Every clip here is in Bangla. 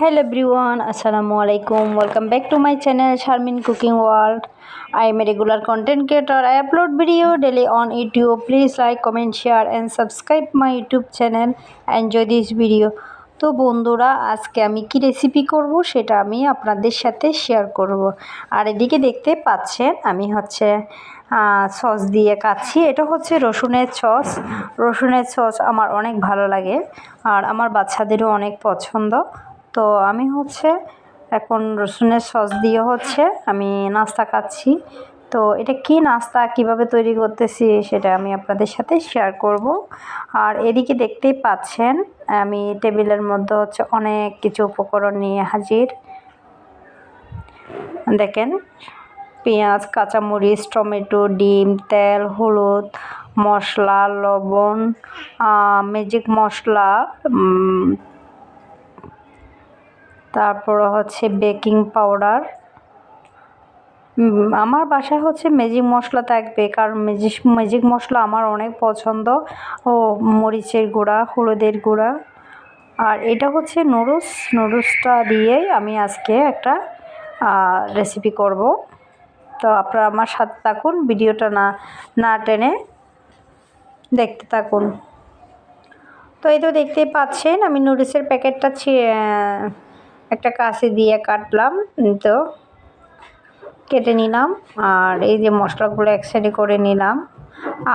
হ্যালো এভরিওয়ান, আসসালামু আলাইকুম। Welcome back to my channel Sharmin cooking world I am a regular content creator I upload video daily on YouTube please like comment share and subscribe my YouTube channel enjoy this video তো বন্ধুরা, আজকে আমি কি রেসিপি করব সেটা আমি আপনাদের সাথে শেয়ার করব। আর এদিকে দেখতে পাচ্ছেন, আমি হচ্ছে সস দিয়ে কাচ্ছি। এটা হচ্ছে রসুনের সস রসুনের সস আমার অনেক ভালো লাগে। আর আমার বাচ্চাদেরও অনেক পছন্দ। তো আমি হচ্ছে এখন রসুনের সস দিয়ে হচ্ছে আমি নাস্তা খাচ্ছি। তো এটা কি নাস্তা, কীভাবে তৈরি করতেছি সেটা আমি আপনাদের সাথে শেয়ার করব। আর এদিকে দেখতেই পাচ্ছেন, আমি টেবিলের মধ্যে হচ্ছে অনেক কিছু উপকরণ নিয়ে হাজির। দেখেন, পেঁয়াজ, কাঁচামরিচ, টমেটো, ডিম, তেল, হলুদ, মশলা, লবণ ম্যাজিক মশলা তারপর হচ্ছে বেকিং পাউডার। আমার বাসায় হচ্ছে ম্যাজিক মশলা থাকবে, কারণ ম্যাজিক ম্যাজিক মশলা আমার অনেক পছন্দ। ও, মরিচের গুঁড়া, হলুদের গুঁড়া। আর এটা হচ্ছে নুডলস। নুডলসটা দিয়েই আমি আজকে একটা রেসিপি করব। তো আপনারা আমার সাথে থাকুন, ভিডিওটা না না টেনে দেখতে থাকুন। তো এই তো দেখতেই পাচ্ছেন, আমি নুডলসের প্যাকেটটা একটা কাশি দিয়ে কাটলাম তো কেটে নিলাম। আর এই যে মশলাগুলো এক সাইডে করে নিলাম।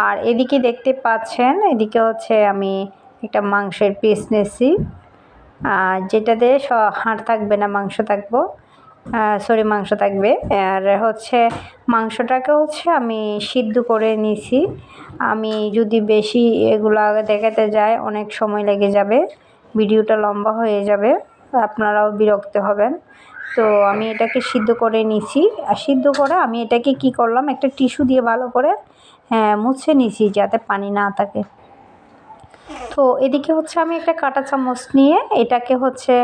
আর এদিকে দেখতে পাচ্ছেন, এদিকে হচ্ছে আমি একটা মাংসের পিস নিয়েছি। যেটাতে হাড় থাকবে না, মাংস থাকব। সরি মাংস থাকবে। আর হচ্ছে মাংসটাকে হচ্ছে আমি সিদ্ধ করে নিছি আমি যদি বেশি এগুলো দেখাতে যাই, অনেক সময় লেগে যাবে, ভিডিওটা লম্বা হয়ে যাবে। আপনারাও বিরক্ত হবেন। তো আমি এটাকে সিদ্ধ করে নিছি। আর সিদ্ধ করে আমি এটাকে কি করলাম, একটা টিস্যু দিয়ে ভালো করে হ্যাঁ মুছে নিছি যাতে পানি না থাকে। তো এদিকে হচ্ছে আমি একটা কাঁটা চামচ নিয়ে এটাকে হচ্ছে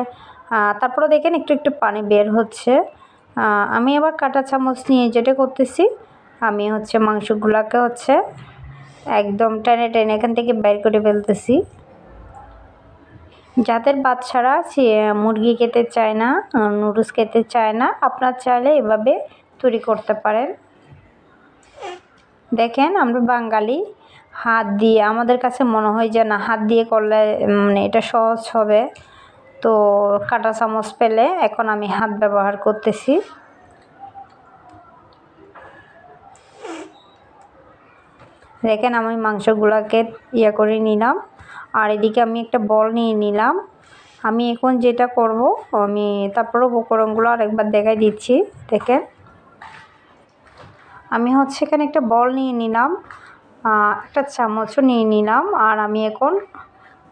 তারপরে দেখেন একটু একটু পানি বের হচ্ছে। আমি আবার কাঁটা চামচ নিয়ে যেটা করতেছি, আমি হচ্ছে মাংসগুলোকে হচ্ছে একদম টেনে টেনে এখান থেকে বের করে ফেলতেছি। যাদের বাচ্চারা মুরগি খেতে চায় না নুডলস খেতে চায় না, আপনার চাইলে এভাবে তৈরি করতে পারেন। দেখেন, আমরা বাঙালি, হাত দিয়ে, আমাদের কাছে মনে হয় যে না, হাত দিয়ে করলে মানে এটা সহজ হবে। তো কাটা চামচ পেলে এখন আমি হাত ব্যবহার করতেছি। দেখেন, আমি মাংসগুলোকে ইয়ে করে নিলাম। আর এদিকে আমি একটা বল নিয়ে নিলাম। আমি এখন যেটা করব, আমি তারপরেও উপকরণগুলো আরেকবার দেখাই দিচ্ছি দেখে আমি হচ্ছে এখানে একটা বল নিয়ে নিলাম একটা চামচও নিয়ে নিলাম, আর আমি এখন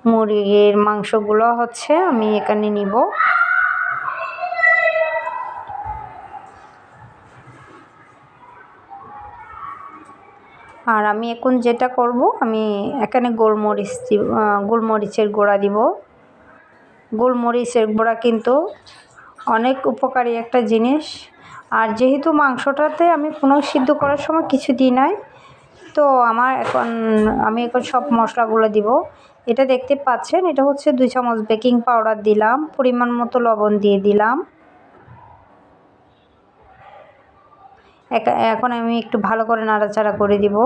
মুরগির মাংসগুলো হচ্ছে আমি এখানে নিব। আর আমি এখন যেটা করব, আমি এখানে গোলমরিচ গোলমরিচের গোড়া দিব। গোলমরিচের গোড়া কিন্তু অনেক উপকারী একটা জিনিস। আর যেহেতু মাংসটাতে আমি কোনো সিদ্ধ করার সময় কিছু দিই নাই, তো আমার এখন, আমি এখন সব মশলাগুলো দিব। এটা দেখতে পাচ্ছেন, এটা হচ্ছে দুই চামচ বেকিং পাউডার দিলাম, পরিমাণ মতো লবণ দিয়ে দিলাম। এখন আমি একটু ভালো করে নাড়াচাড়া করে দিব।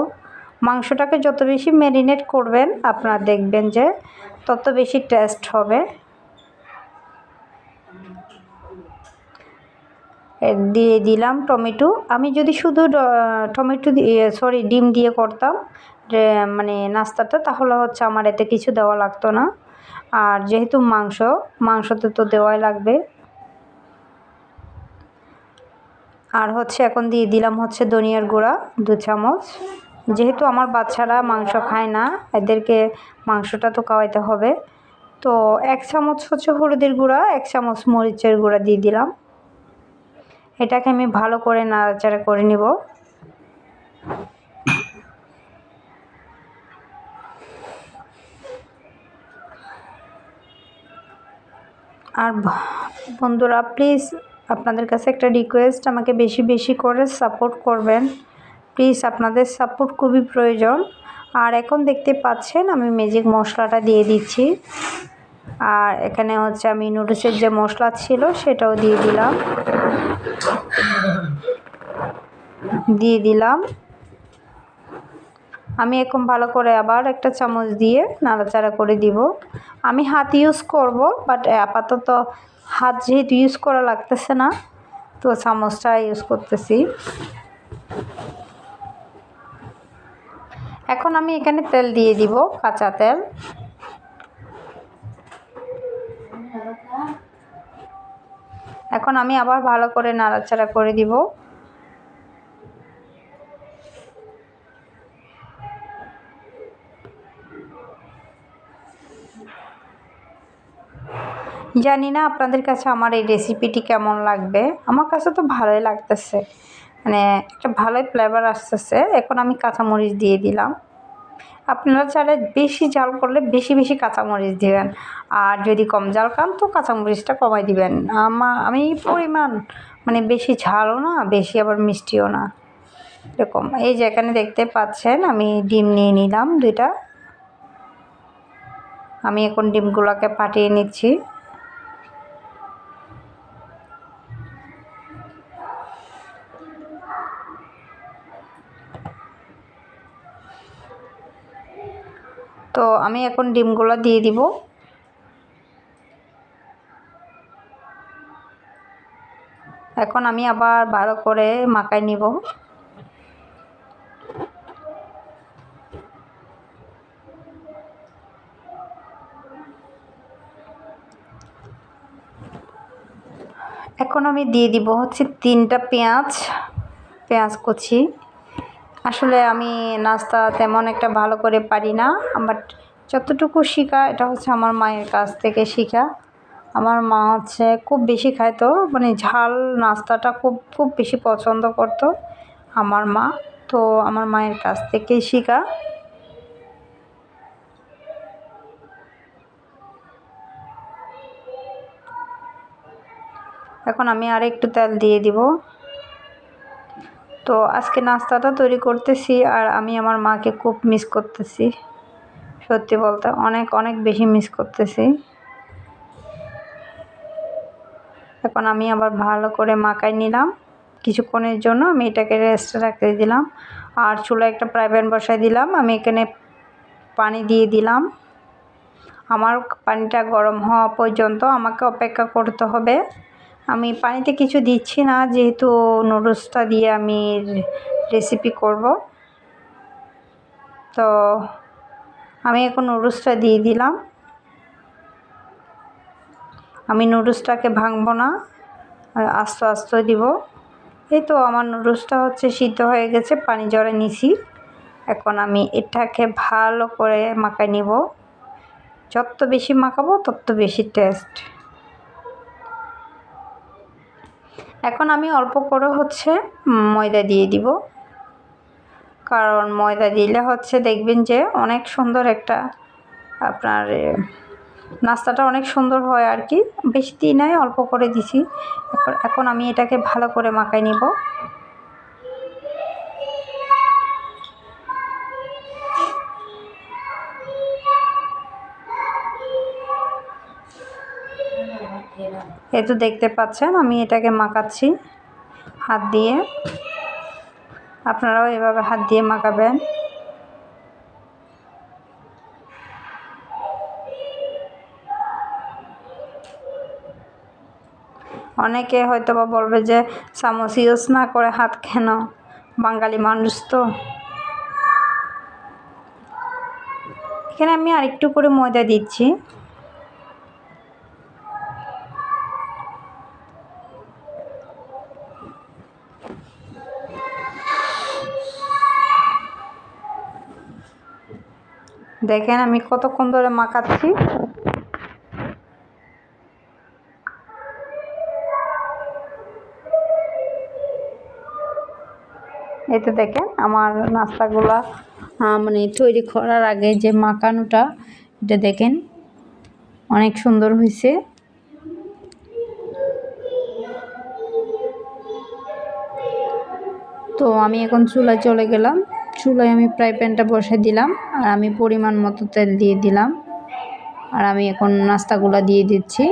মাংসটাকে যত বেশি ম্যারিনেট করবেন, আপনারা দেখবেন যে তত বেশি টেস্ট হবে। দিয়ে দিলাম টমেটো। আমি যদি শুধু টমেটো দিয়ে সরি ডিম দিয়ে করতাম মানে নাস্তাটা, তাহলে হচ্ছে আমার এতে কিছু দেওয়া লাগতো না। আর যেহেতু মাংস, মাংসতে তো দেওয়াই লাগবে। আর হচ্ছে এখন দিয়ে দিলাম হচ্ছে ধনিয়ার গুঁড়া, দু চামচ। যেহেতু আমার বাচ্চারা মাংস খায় না, এদেরকে মাংসটা তো খাওয়াইতে হবে। তো এক চামচ হচ্ছে হলুদের গুঁড়া, এক চামচ মরিচের গুঁড়া দিয়ে দিলাম। এটাকে আমি ভালো করে নাড়াচাড়া করে নিব। আর বন্ধুরা প্লিজ আপনাদের কাছে একটা রিকোয়েস্ট আমাকে বেশি বেশি করে সাপোর্ট করবেন। প্লিজ আপনাদের সাপোর্ট খুবই প্রয়োজন। আর এখন দেখতে পাচ্ছেন, আমি ম্যাজিক মশলাটা দিয়ে দিচ্ছি। আর এখানে হচ্ছে আমি নুডলসের যে মশলা ছিল, সেটাও দিয়ে দিলাম। দিয়ে দিলাম। আমি এখন ভালো করে আবার একটা চামচ দিয়ে নাড়াচাড়া করে দিব। আমি হাত ইউজ করব বাট আপাতত হাত যেহেতু ইউজ করা লাগতেছে না, তো চামচটা ইউজ করতেছি। এখন আমি এখানে তেল দিয়ে দিব, কাঁচা তেল। এখন আমি আবার ভালো করে নাড়াচাড়া করে দিব। জানি না আপনাদের কাছে আমার এই রেসিপিটি কেমন লাগবে। আমার কাছে তো ভালোই লাগতেছে। মানে একটা ভালোই ফ্লেভার আসতেছে। এখন আমি কাঁচামরিচ দিয়ে দিলাম। আপনারা চাইলে বেশি জাল করলে বেশি বেশি কাঁচামরিচ দিবেন। আর যদি কম জাল খান তো কাঁচামরিচটা কমাই দিবেন। আমা, আমি পরিমাণ মানে বেশি ঝালও না, বেশি আবার মিষ্টিও না। এরকম। এই যে এখানে দেখতে পাচ্ছেন, আমি ডিম নিয়ে নিলাম দুইটা। আমি এখন ডিমগুলোকে পাঠিয়ে নিচ্ছি। তো আমি এখন ডিমগুলো দিয়ে দিব। এখন আমি আবার ভালো করে মাখাই নিব। এখন আমি দিয়ে দিব হচ্ছে তিনটা পেঁয়াজ পেঁয়াজ কুচি। আসলে আমি নাস্তা তেমন একটা ভালো করে পারি না বাট যতটুকু শেখা, এটা হচ্ছে আমার মায়ের কাছ থেকে শেখা। আমার মা হচ্ছে খুব বেশি খাইতো মানে ঝাল নাস্তাটা খুব খুব বেশি পছন্দ করতো আমার মা, তো আমার মায়ের কাছ থেকেই শেখা। এখন আমি আর একটু তেল দিয়ে দিব। তো আজকে নাস্তাটা তৈরি করতেছি আর আমি আমার মাকে খুব মিস করতেছি। সত্যি বলতে অনেক অনেক বেশি মিস করতেছি। এখন আমি আবার ভালো করে মাখাই নিলাম। কিছুক্ষণের জন্য আমি এটাকে রেস্টে রাখতে দিলাম। আর চুলায় একটা প্যান বসাই দিলাম। আমি এখানে পানি দিয়ে দিলাম। আমার পানিটা গরম হওয়া পর্যন্ত আমাকে অপেক্ষা করতে হবে। আমি পানিতে কিছু দিচ্ছি না, যেহেতু নুডলসটা দিয়ে আমি রেসিপি করব। তো আমি এখন নুডলসটা দিয়ে দিলাম। আমি নুডলসটাকে ভাঙবো না আস্তে আস্তে দিব। এই তো আমার নুডলসটা হচ্ছে সিদ্ধ হয়ে গেছে, পানি জড়ে নিছি। এখন আমি এটাকে ভালো করে মাখাই নিব। যত বেশি মাখাবো তত বেশি টেস্ট এখন আমি অল্প করে হচ্ছে ময়দা দিয়ে দিব। কারণ ময়দা দিলে হচ্ছে দেখবেন যে অনেক সুন্দর একটা আপনার নাস্তাটা অনেক সুন্দর হয় আর কি। বেশি দিই অল্প করে দিছি। এখন আমি এটাকে ভালো করে মাখাই নিব। এই তো দেখতে পাচ্ছেন, আমি এটাকে মাখাচ্ছি হাত দিয়ে। আপনারাও এভাবে হাত দিয়ে মাখাবেন। অনেকে হয়তো বা বলবে যে, চামচ ইউজ না করে হাত কেন? বাঙালি মানুষ তো। এখানে আমি আরেকটু করে ময়দা দিচ্ছি। দেখেন আমি কতক্ষণ ধরে মাখাচ্ছি। এতে দেখেন আমার নাস্তাগুলা মানে তৈরি করার আগে যে মাখানোটা, এটা দেখেন অনেক সুন্দর হয়েছে। তো আমি এখন চুলায় চলে গেলাম। চুলায় আমি ফ্রাই প্যানটা বসে দিলাম, আর আমি পরিমাণ মতো তেল দিয়ে দিলাম, আর আমি এখন নাস্তাগুলো দিয়ে দিচ্ছি।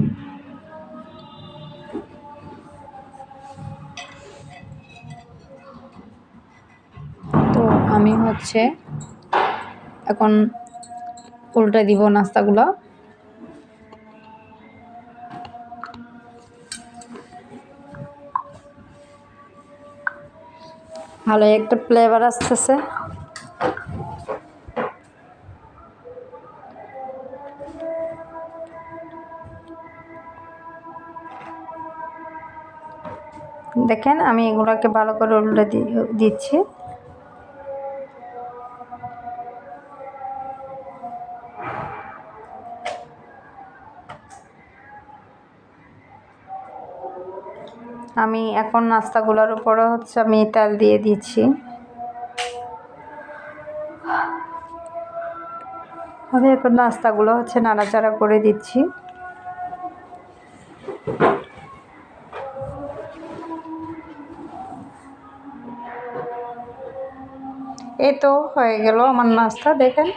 তো হচ্ছে। এখন উল্টে দিব নাস্তাগুলো। ভালো একটা ফ্লেভার আসতেছে। দেখেন আমি এগুলোকে ভালো করে উল্টে দিচ্ছি। আমি এখন নাস্তাগুলোর উপরে হচ্ছে আমি তেল দিয়ে দিচ্ছি। আমি এখন নাস্তাগুলো হচ্ছে নাড়াচাড়া করে দিচ্ছি। এই তো হয়ে গেল আমার নাস্তা, দেখেন।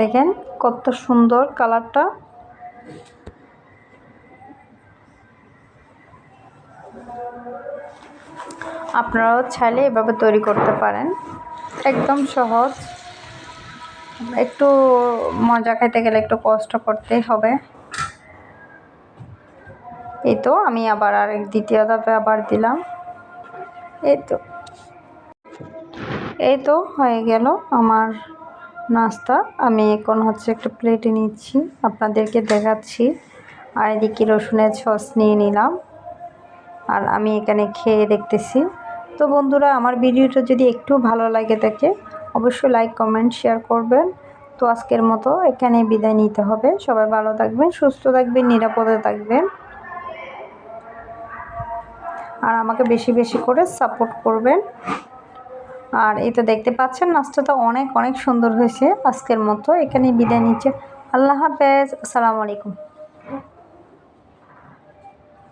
দেখেন। কত সুন্দর কালারটা। আপনারাও চাইলে এভাবে তৈরি করতে পারেন। একদম সহজ। একটু মজা খেতে গেলে একটু কষ্ট করতেই হবে। এই তো আমি আবার আরেক দ্বিতীয় ধাপে আবার দিলাম। এই তো। এই তো হয়ে গেল আমার নাস্তা। আমি এখন হচ্ছে একটা প্লেটে নিচ্ছি, আপনাদেরকে দেখাচ্ছি। আর এদিকে রসুনের সস নিয়ে নিলাম। আর আমি এখানে খেয়ে দেখতেছি। তো বন্ধুরা, আমার ভিডিওটা যদি একটু ভালো লাগে থাকে, অবশ্যই লাইক কমেন্ট শেয়ার করবেন। তো আজকের মতো এখানে বিদায় নিতে হবে। সবাই ভালো থাকবেন, সুস্থ থাকবেন, নিরাপদে থাকবেন। আর আমাকে বেশি বেশি করে সাপোর্ট করবেন। আর এই তো দেখতে পাচ্ছেন নাস্তাটা অনেক অনেক সুন্দর হয়েছে আজকের মতো। এখানে বিদায় নিচ্ছে। আল্লাহ হাফেজ, আসসালামু আলাইকুম।